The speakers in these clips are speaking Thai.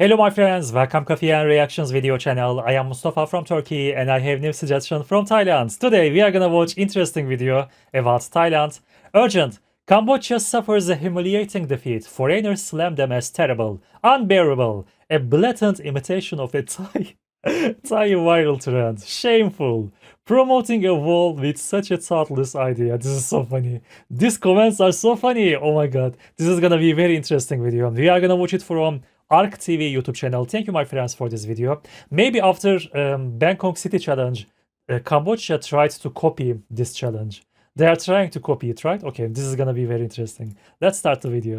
Hello my friends, welcome Coffee and Reactions video channel. I am Mustafa from Turkey and I have new suggestion from Thailand. Today we are gonna watch interesting video about Thailand. Urgent! Cambodia suffers a humiliating defeat. Foreigners slam them as terrible, unbearable, a blatant imitation of a Thai Thai viral trend. Shameful. Promoting a wall with such a thoughtless idea. This is so funny. These comments are so funny. Oh my god. This is gonna be a very interesting video. We are gonna watch it from Arc TV YouTube channel. Thank you, my friends, for this video. Maybe after um, Bangkok City Challenge, uh, Cambodia tried to copy this challenge. They are trying to copy it, right? Okay, this is gonna be very interesting. Let's start the video.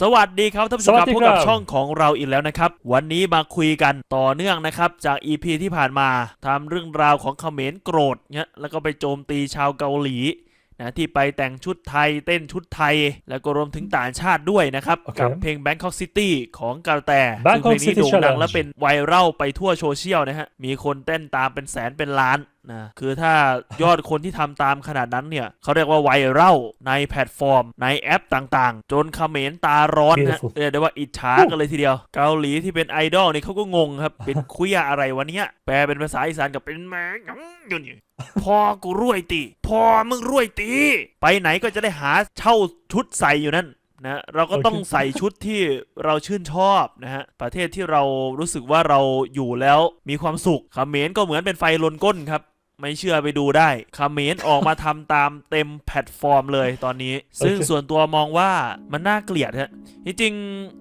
สวัสดีครับท่านผู้ชมครับสวัสดีพบครักับบช่องของเราอีกแล้วนะครับ วันนี้มาคุยกันต่อเนื่องนะครับ จาก EP ที่ผ่านมาทำเรื่องราวของเขมรโกรธเนี่ยแล้วก็ไปโจมตีชาวเกาหลี นะที่ไปแต่งชุดไทยเต้นชุดไทย แล้วก็รวมถึงต่างชาติด้วยนะครับโอเคกับเพลง Bangkok City ของกาแตซึ่ง Bangkok เพลงนี้ City โด่งดัง Challenge และเป็นไวรัลไปทั่วโซเชียลนะฮะมีคนเต้นตามเป็นแสนเป็นล้านนะคือถ้ายอดคนที่ทำตามขนาดนั้นเนี่ยเขาเรียกว่าไวรัลในแพลตฟอร์ม ในแอปต่างๆ จนเขมรตาร้อนนะ Beautiful เรียกได้ว่าอิจฉากันเลยทีเดียว เกาหลีที่เป็นไอดอลนี่เขาก็งงครับ เป็นคุยอะไรวะเนี้ยแปลเป็นภาษาอีสานกับเป็นแมงอยู่นี่พอกูรวยตีพอมึงรวยตี ไปไหนก็จะได้หาเช่าชุดใส่อยู่นั่นนะเราก็ต้องโอเคใส่ชุดที่เราชื่นชอบนะฮะประเทศที่เรารู้สึกว่าเราอยู่แล้วมีความสุขเขมรก็เหมือนเป็นไฟลนก้นครับ ไม่เชื่อไปดูได้เขมรออกมาทำตามเต็มแพลตฟอร์มเลยตอนนี้ ซึ่งโอเคส่วนตัวมองว่ามันน่าเกลียดฮะที่จริง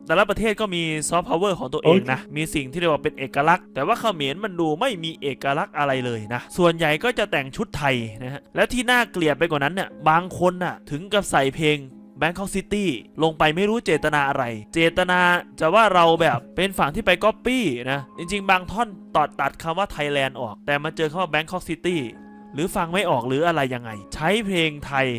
แต่ละประเทศก็มีซอฟต์พาวเวอร์ของตัวเองนะ มีสิ่งที่เรียกว่าเป็นเอกลักษณ์ แต่ว่าเขมรมันดูไม่มีเอกลักษณ์อะไรเลยนะ ส่วนใหญ่ก็จะแต่งชุดไทยนะฮะและที่น่าเกลียดไปกว่านั้นเนี่ยบางคนน่ะถึงกับใส่เพลง Bangkok City ลงไปไม่รู้เจตนาอะไร เจตนาจะว่าเราแบบเป็นฝั่งที่ไปก๊อปปี้นะ จริง ๆ บางท่อนตอดตัดคำว่า Thailand ออก แต่มาเจอคำว่า Bangkok City หรือฟังไม่ออกหรืออะไรยังไง ใช้เพลงไทย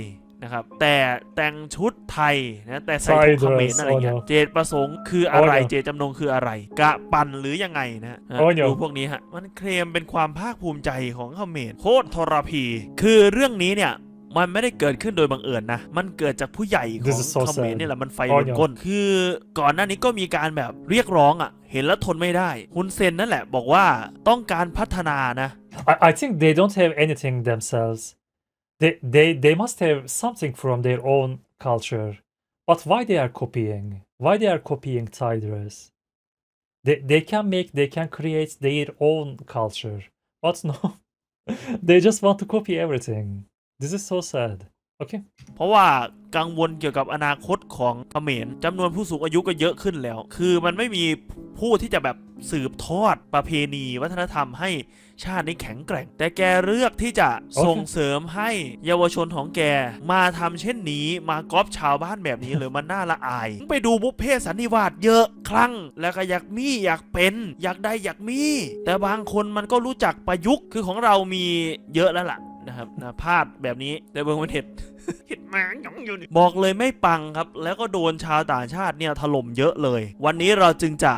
นะครับแต่แต่งชุดไทยนะแต่ใส่ถุงเขมรอะไรเงี้ย Thai dress เจตประสงค์คืออะไร Oh no เจตจำนงคืออะไร กะปั่นหรือยังไงนะฮะ Oh no ดูพวกนี้ฮะมันเคลมเป็นความภาคภูมิใจของเขมรโคตรทรพี คือเรื่องนี้เนี่ย มันไม่ได้เกิดขึ้นโดยบังเอิญนะ มันเกิดจากผู้ใหญ่ข This อง is so เขมร sad นี่แหละมันไฟ Oh ลน no ก้น คือก่อนหน้านี้ก็มีการแบบเรียกร้องอะ เห็นแล้วทนไม่ได้ฮุนเซนนั่นแหละบอกว่าต้องการพัฒนานะ I, I think they don't have anything themselves. They, they they must have something from their own culture. But why they are copying? Why they are copying Thai dress? They they can make they can create their own culture. But no, they just want to copy everything. This is so sad. Okay. เพราะว่ากังวลเกี่ยวกับอนาคตของเขมรจำนวนผู้สูงอายุก็เยอะขึ้นแล้ว คือมันไม่มีผู้ที่จะแบบสืบทอดประเพณีวัฒนธรรมให้ชาตินี้แข็งแกร่ง แต่แกเลือกที่จะส่งเสริมให้เยาวชนของแกมาทำเช่นนี้มาก๊อปชาวบ้านแบบนี้หรือมันน่าละอาย ไปดูบุพเพสันนิวาสเยอะครั้งแล้วก็อยากมีอยากเป็น อยากได้อยากมี แต่บางคนมันก็รู้จักประยุกต์คือของเรามีเยอะแล้วล่ะ นะครับนะพลาดแบบนี้แต่เบิงมันเห็ดเห็ดแมงหยังอยู่นี่บอกเลยไม่ปังครับ แล้วก็โดนชาวต่างชาติเนี่ยถล่มเยอะเลย วันนี้เราจึงจะ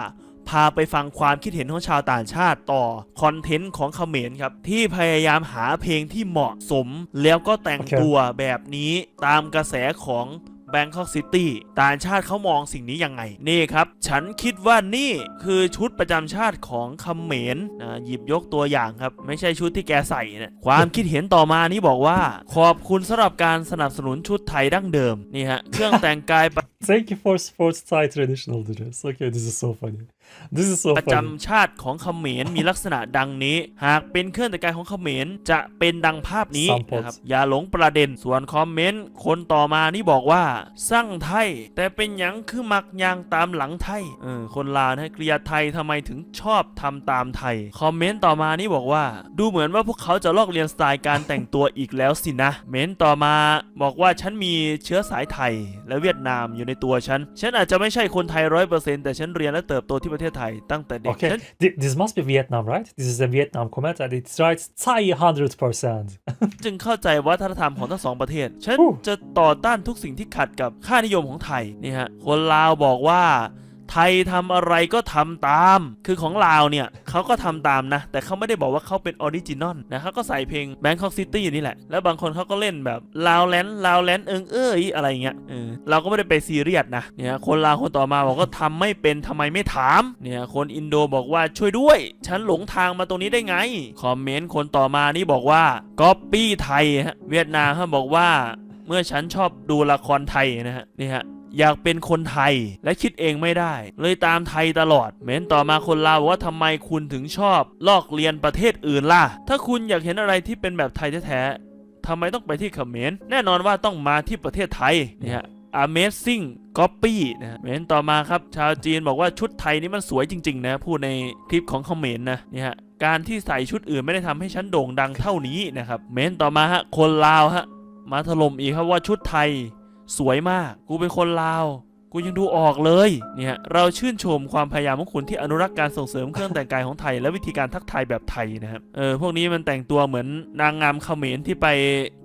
พาไปฟังความคิดเห็นของชาวต่างชาติต่อคอนเทนต์ของเขมรครับ ที่พยายามหาเพลงที่เหมาะสม แล้วก็แต่งโอเคตัวแบบนี้ตามกระแสของ แบงคอกซิตี้ต่างชาติเขามองสิ่งนี้ยังไง นี่ครับ ฉันคิดว่านี่คือชุดประจำชาติของเขมรนะหยิบยกตัวอย่างครับ ไม่ใช่ชุดที่แกใส่นะความคิดเห็นต่อมานี้บอกว่า ขอบคุณสำหรับการสนับสนุนชุดไทยดั้งเดิม นี่ฮะ เครื่องแต่งกาย Thank you for sports Thai traditional dress. Okay, this is so funny. This is so ประ funny. จำชาติของเขมรมีลักษณะดังนี้ หากเป็นเครื่องแต่งกายของเขมรจะเป็นดังภาพนี้ Samples นะครับ อย่าหลงประเด็นส่วนคอมเมนต์คนต่อมานี่บอกว่าสร้างไทย แต่เป็นหยังคือมักยางตามหลังไทยเออคนลาวนะเกลียดไทยทำไมถึงชอบทำตามไทย คอมเมนต์ต่อมานี่บอกว่า ดูเหมือนว่าพวกเขาจะลอกเรียนสไตล์การแต่งตัวอีกแล้วสินะ เมนต์ต่อมาบอกว่าฉันมีเชื้อสายไทยและเวียดนามอยู่ในตัวฉัน ฉันอาจจะไม่ใช่คนไทยร้อยเปอร์เซ็นต์แต่ฉันเรียนและเติบโตที่ประเทศไทยตั้งแต่เด็ก Okay, ฉัน Th- this must be Vietnam, right? This is a Vietnam comment, and it writes Thai hundred percent. จึงเข้าใจวัฒนธรรมของทั้งสองประเทศ ฉันอู้จะต่อต้านทุกสิ่งที่ขัดกับค่านิยมของไทยนี่ฮะคนลาวบอกว่า ไทยทำอะไรก็ทำตาม คือของลาวเนี่ยเขาก็ทำตามนะ แต่เขาไม่ได้บอกว่าเขาเป็นออริจินอลนะเขาก็ใส่เพลง Bangkok City นี่แหละ แล้วบางคนเขาก็เล่นแบบลาวแลนด์ลาวแลนด์เอิงเอ้ยอะไรเงี้ยเออเราก็ไม่ได้ไปซีเรียสนะเนี่ยคนลาวคนต่อมาบอกว่าทำไม่เป็นทำไมไม่ถามเนี่ยคนอินโดบอกว่าช่วยด้วย ฉันหลงทางมาตรงนี้ได้ไงคอมเมนต์คนต่อมานี่บอกว่าก๊อปปี้ไทยฮะเวียดนามเขาบอกว่าเมื่อฉันชอบดูละครไทยนะฮะนี่ฮะ อยากเป็นคนไทยและคิดเองไม่ได้ เลยตามไทยตลอด เม้นต่อมาคนลาวบอกว่าทำไมคุณถึงชอบ ลอกเรียนประเทศอื่นล่ะ ถ้าคุณอยากเห็นอะไรที่เป็นแบบไทยแท้ๆทำไมต้องไปที่เขมรแน่นอนว่าต้องมาที่ประเทศไทยเนี่ย Amazing Copy นะฮะเม้นต่อมาครับ ชาวจีนบอกว่าชุดไทยนี่มันสวยจริง ๆ นะ พูดในคลิปของเขมรนนะเนี่ยฮะการที่ใส่ชุดอื่นไม่ได้ทำให้ฉันโด่งดังเท่านี้นะครับ เม้นต่อมาฮะคนลาวฮะมาถล่มอีกครับว่าชุดไทย สวยมาก กูเป็นคนลาว กูยังดูออกเลย เนี่ย เราชื่นชมความพยายามของคุณที่อนุรักษ์การส่งเสริมเครื่องแต่งกายของไทย และวิธีการทักทายแบบไทยนะครับ เออ พวกนี้มันแต่งตัวเหมือนนางงามเขมรที่ไป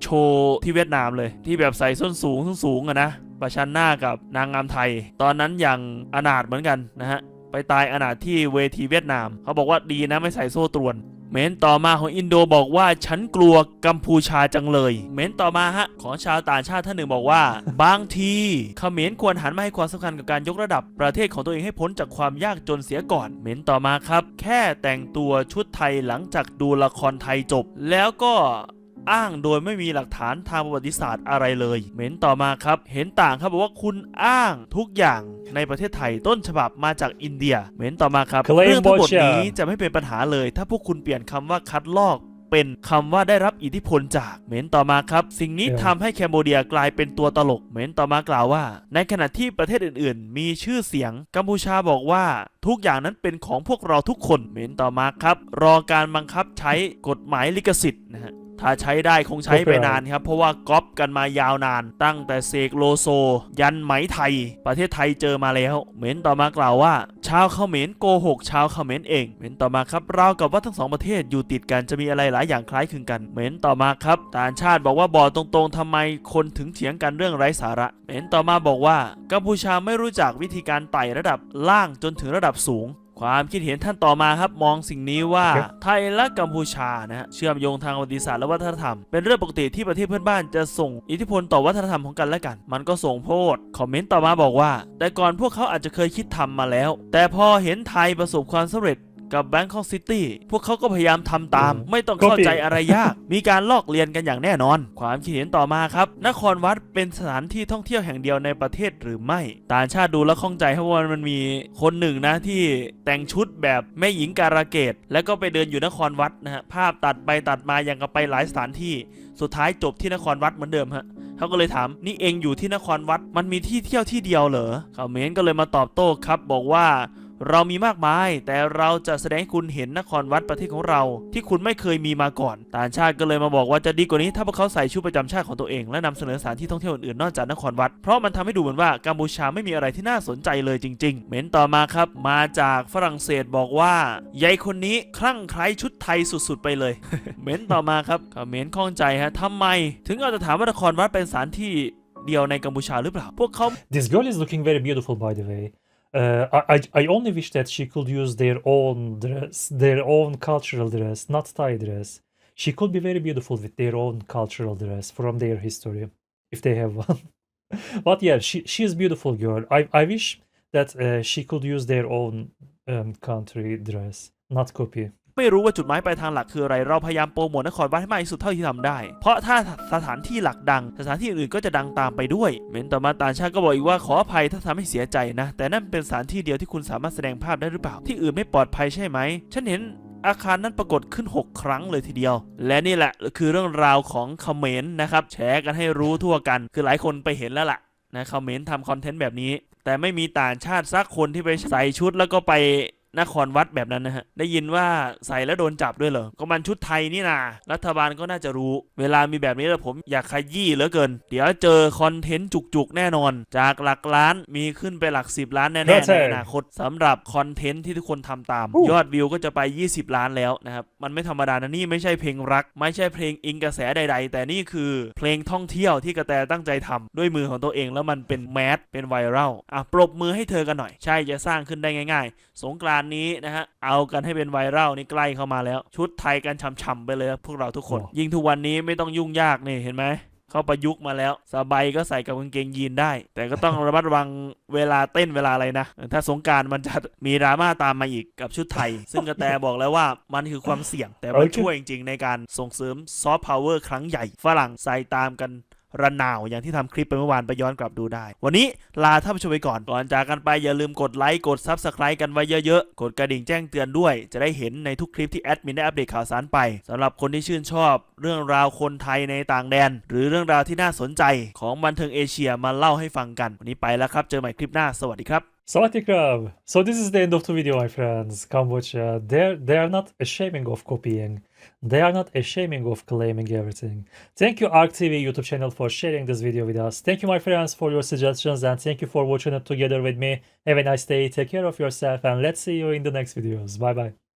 โชว์ที่เวียดนามเลย ที่แบบใส่ส้นสูงส้นสูงอะนะ ประชันหน้ากับนางงามไทย ตอนนั้นอย่างอนาถเหมือนกันนะฮะ ไปตายอนาถที่เวทีเวียดนาม เขาบอกว่าดีนะไม่ใส่โซ่ตรวน เม้นต่อมาของอินโดบอกว่าฉันกลัวกัมพูชาจังเลย เม้นต่อมาฮะของชาวต่างชาติท่านหนึ่งบอกว่า บางทีเขมรควรหันมาให้ความสำคัญกับการยกระดับประเทศของตัวเองให้พ้นจากความยากจนเสียก่อน เม้นต่อมาครับ แค่แต่งตัวชุดไทยหลังจากดูละครไทยจบ แล้วก็ อ้างโดยไม่มีหลักฐานทางประวัติศาสตร์อะไรเลยเม้นต่อมาครับ เห็นต่างครับบอกว่าคุณอ้างทุกอย่างในประเทศไทยต้นฉบับมาจากอินเดียเม้นต่อมาครับ Claim เรื่องทั้งหมด Bocha นี้จะไม่เป็นปัญหาเลย ถ้าพวกคุณเปลี่ยนคำว่าคัดลอกเป็นคำว่าได้รับอิทธิพลจากเม้นต่อมาครับ สิ่งนี้เออทำให้แคนโบเดียกลายเป็นตัวตลกเม้นต่อมากล่าวว่า ในขณะที่ประเทศอื่นๆ มีชื่อเสียง กัมพูชาบอกว่าทุกอย่างนั้นเป็นของพวกเราทุกคนเม้นต่อมาครับ รอการบังคับใช้กฎหมายลิขสิทธิ์นะฮะ ถ้าใช้ได้คงใช้ไปนานครับ เพราะว่าก๊อปกันมายาวนาน ตั้งแต่เสกโลโซ ยันไหมไทย ประเทศไทยเจอมาแล้ว เหม็นต่อมากล่าวว่า ชาวเขมรโกหกชาวเขมรเองเหม็นต่อมาครับราวกับว่าทั้งสองประเทศอยู่ติดกันจะมีอะไรหลายอย่างคล้ายคลึงกันเหม็นต่อมาครับต่างชาติบอกว่าบอกตรงๆทำไมคนถึงเถียงกันเรื่องไร้สาระเหม็นต่อมาบอกว่ากัมพูชาไม่รู้จักวิธีการไต่ระดับล่างจนถึงระดับสูง ความคิดเห็นท่านต่อมาครับมองสิ่งนี้ว่าโอเคไทยและกัมพูชานะฮะเชื่อมโยงทางประวัติศาสตร์และวัฒนธรรม เป็นเรื่องปกติที่ประเทศเพื่อนบ้านจะส่งอิทธิพลต่อวัฒนธรรมของกันและกัน มันก็ส่งโพดคอมเมนต์ต่อมาบอกว่า แต่ก่อนพวกเขาอาจจะเคยคิดทำมาแล้ว แต่พอเห็นไทยประสบความสำเร็จ กับ Bangkok City พวกเขาก็พยายามทำตามอืมไม่ต้องเข้าใจอะไรยาก มีการลอกเลียนกันอย่างแน่นอน ความคิดเห็นต่อมาครับ นครวัดเป็นสถานที่ท่องเที่ยวแห่งเดียวในประเทศหรือไม่ ต่างชาติดูแล้วข้องใจเพราะว่ามันมีคนหนึ่งนะที่แต่งชุดแบบแม่หญิงการะเกดแล้วก็ไปเดินอยู่นครวัดนะฮะภาพตัดไปตัดมาอย่างกับไปหลายสถานที่ สุดท้ายจบที่นครวัดเหมือนเดิมฮะเขาก็เลยถามนี่เองอยู่ที่นครวัดมันมีที่เที่ยวที่เดียวเหรอเขาเมนก็เลยมาตอบโต้ครับ บอกว่า เรามีมากมาย แต่เราจะแสดงให้คุณเห็นนครวัดประเทศของเรา ที่คุณไม่เคยมีมาก่อน ต่างชาติก็เลยมาบอกว่าจะดีกว่านี้ถ้าพวกเขาใส่ชุดประจำชาติของตัวเอง และนำเสนอสถานที่ท่องเที่ยวอื่นๆนอกจากนครวัด เพราะมันทำให้ดูเหมือนว่ากัมพูชาไม่มีอะไรที่น่าสนใจเลยจริง ๆ เม้นต่อมาครับ มาจากฝรั่งเศสบอกว่ายายคนนี้คลั่งไคล้ชุดไทยสุดๆ ไปเลย เม้นต่อมาครับก็เมนข้องใจฮะทำไม ถึงเอาจะถามว่านครวัดเป็นสถานที่เดียวในกัมพูชาหรือเปล่า พวกเขา This girl is looking very beautiful, by the way. Uh, I, I only wish that she could use their own dress, their own cultural dress, not Thai dress. She could be very beautiful with their own cultural dress from their history, if they have one. but yeah, she she is beautiful girl. I I wish that uh, she could use their own um, country dress, not copy. ไม่รู้ว่าจุดหมายปลายทางหลักคืออะไร เราพยายามโปรโมทนครวัดให้มากที่สุดเท่าที่ทำได้ เพราะถ้าสถานที่หลักดัง สถานที่อื่นก็จะดังตามไปด้วย เมนต่อมาตาชาติก็บอกอีกว่าขออภัยถ้าทำให้เสียใจนะ แต่นั่นเป็นสถานที่เดียวที่คุณสามารถแสดงภาพได้หรือเปล่า ที่อื่นไม่ปลอดภัยใช่ไหม ฉันเห็นอาคารนั้นปรากฏขึ้น 6 ครั้งเลยทีเดียว และนี่แหละคือเรื่องราวของเขมรนต์นะครับ แชร์กันให้รู้ทั่วกัน คือหลายคนไปเห็นแล้วล่ะนะคอมเขมรทำคอนเทนต์แบบนี้ แต่ไม่มีต่างชาติสักคนที่ไปใส่ชุดแล้วก็ไป นครวัดแบบนั้นนะฮะ ได้ยินว่าใส่แล้วโดนจับด้วยเหรอ ก็มันชุดไทยนี่นารัฐบาลก็น่าจะรู้ เวลามีแบบนี้แล้วผมอยากขยี้เหลือเกิน เดี๋ยวเจอคอนเทนต์จุกๆ แน่นอน จากหลักล้านมีขึ้นไปหลัก 10 ล้านแน่ๆครับในอนาคตสำหรับคอนเทนต์ที่ทุกคนทำตามอู้ยอดวิวก็จะไป 20 ล้านแล้วนะครับ มันไม่ธรรมดานะนี่ไม่ใช่เพลงรัก ไม่ใช่เพลงอิงกระแสใด ๆ แต่นี่คือเพลงท่องเที่ยวที่กระแตตั้งใจทำด้วยมือของตัวเองแล้วมันเป็นแมสเป็นไวรัลอะปรบมือให้เธอกันหน่อย ใช่จะสร้างขึ้นได้ง่าย ๆ สงกรานต์นี้นะฮะเอากันให้เป็นไวรัลนี่ใกล้เข้ามาแล้ว ชุดไทยกันช่ำๆไปเลยครับพวกเราทุกคนโอ้ยิ่งทุกวันนี้ไม่ต้องยุ่งยากนี่เห็นไหมเขาประยุกต์มาแล้วสบายก็ใส่กับกางเกงยีนได้ แต่ก็ต้องระมัดระวังเวลาเต้นเวลาอะไรนะ ถ้าสงกรารมันจะมีดราม่าตามมาอีกกับชุดไทย ซึ่งกระแตบอกแล้วว่ามันคือความเสี่ยง แต่มันโอเคช่วยจริงๆในการส่งเสริมซอฟต์พาวเวอร์ครั้งใหญ่ ฝรั่งใส่ตามกัน ระนาวอย่างที่ทำคลิปไปเมื่อวานไปย้อนกลับดูได้ วันนี้ลาท่านผู้ชมไปก่อน ก่อนจากกันไปอย่าลืมกดไลค์กด s u b สไครต์กันไว้เยอะๆ กดกระดิ่งแจ้งเตือนด้วย จะได้เห็นในทุกคลิปที่แอดมินได้อัปเดตข่าวสารไปสำหรับคนที่ชื่นชอบ เรื่องราวคนไทยในต่างแดน หรือเรื่องราวที่น่าสนใจของบันเทิงเอเชียมาเล่าให้ฟังกัน วันนี้ไปแล้วครับ เจอใหม่คลิปหน้าสวัสดีครับ Sawadee krab. So this is the end of the video, my friends. Cambodia, uh, they they are not ashaming of copying. They are not ashaming of claiming everything. Thank you Arc TV YouTube channel for sharing this video with us. Thank you, my friends, for your suggestions and thank you for watching it together with me. Have a nice day. Take care of yourself and let's see you in the next videos. Bye bye.